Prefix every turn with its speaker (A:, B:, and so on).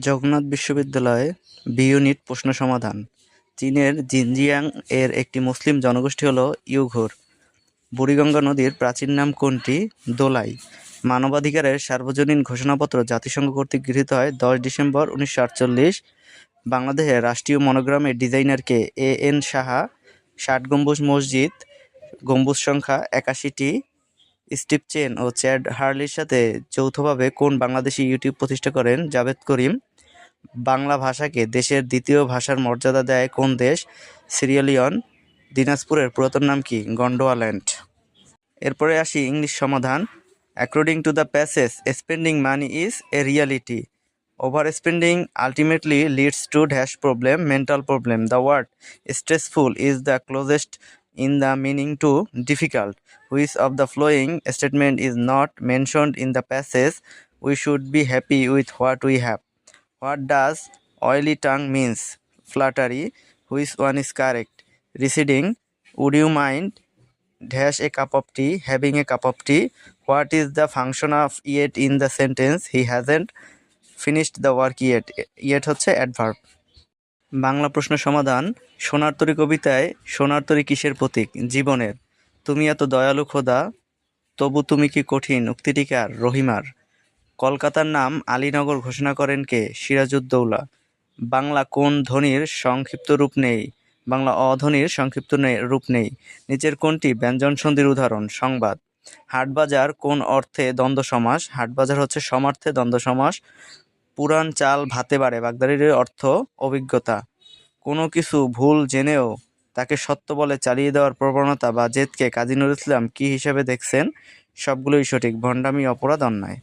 A: জগন্নাথ বিশ্ববিদ্যালয়ে B unit প্রশ্ন সমাধান। চীনের জিনজিয়াং এর একটি মুসলিম জনগোষ্ঠী হল ইউঘুর। বুড়িগঙ্গা নদীর প্রাচীন নাম কোনটি? দোলাই। মানবাধিকারের সার্বজনীন ঘোষণাপত্র জাতিসংঘ কর্তৃক গৃহীত হয় দশ ডিসেম্বর উনিশশো আটচল্লিশ। বাংলাদেশের রাষ্ট্রীয় মনোগ্রামের ডিজাইনারকে এ এন সাহা। ষাট গম্বুজ মসজিদ। গম্বুজ সংখ্যা একাশিটি। স্টিভ চেন ও চ্যাড হার্লির সাথে যৌথভাবে কোন বাংলাদেশি ইউটিউব প্রতিষ্ঠা করেন জাভেদ করিম? বাংলা ভাষাকে দেশের দ্বিতীয় ভাষার মর্যাদা দেয় কোন দেশ? সিরিয়ালিয়ন, দিনাজপুরের পুরাতন নাম কি? গন্ডোয়াল্যান্ড। এরপরে আসি ইংলিশ সমাধান। According to the passage, spending money is a reality. Overspending ultimately leads to dash problem, mental problem. The word, stressful is the closest in the meaning to difficult. Which of the following statement is not mentioned in the passage? We should be happy with what we have. What does oily tongue means? Flattery. Which one is correct? Receding. Would you mind? Dash a cup of tea. Having a cup of tea. What is the function of yet in the sentence? He hasn't finished the work yet. Yet হচ্ছে adverb. Bangla প্রশ্ন সমাধান, সোনার তরী কবিতায় সোনার তরী কিসের প্রতীক? জীবনের। তুমি এত দয়ালু খোদা, তবু তুমি কি কঠিন? উক্তিটিকার রহিমার। কলকাতার নাম আলীনগর ঘোষণা করেন কে? সিরাজউদ্দৌলা। বাংলা কোন ধ্বনির সংক্ষিপ্ত রূপ নেই? বাংলা অধ্বনির সংক্ষিপ্ত রূপ নেই। নিচের কোনটি? ব্যঞ্জন সন্ধির উদাহরণ, সংবাদ। হাটবাজার কোন অর্থে দ্বন্দ্ব সমাস? হাটবাজার হচ্ছে সমার্থে দ্বন্দ্ব সমাস। পুরান চাল ভাতে বাড়ে বাগদারির অর্থ অভিজ্ঞতা। কোনো কিছু ভুল জেনেও তাকে সত্য বলে চালিয়ে দেওয়ার প্রবণতা বা জেদকে কাজী নজরুল ইসলাম কী হিসেবে দেখছেন? সবগুলোই সঠিক। ভণ্ডামি, অপরাধ, অন্যায়।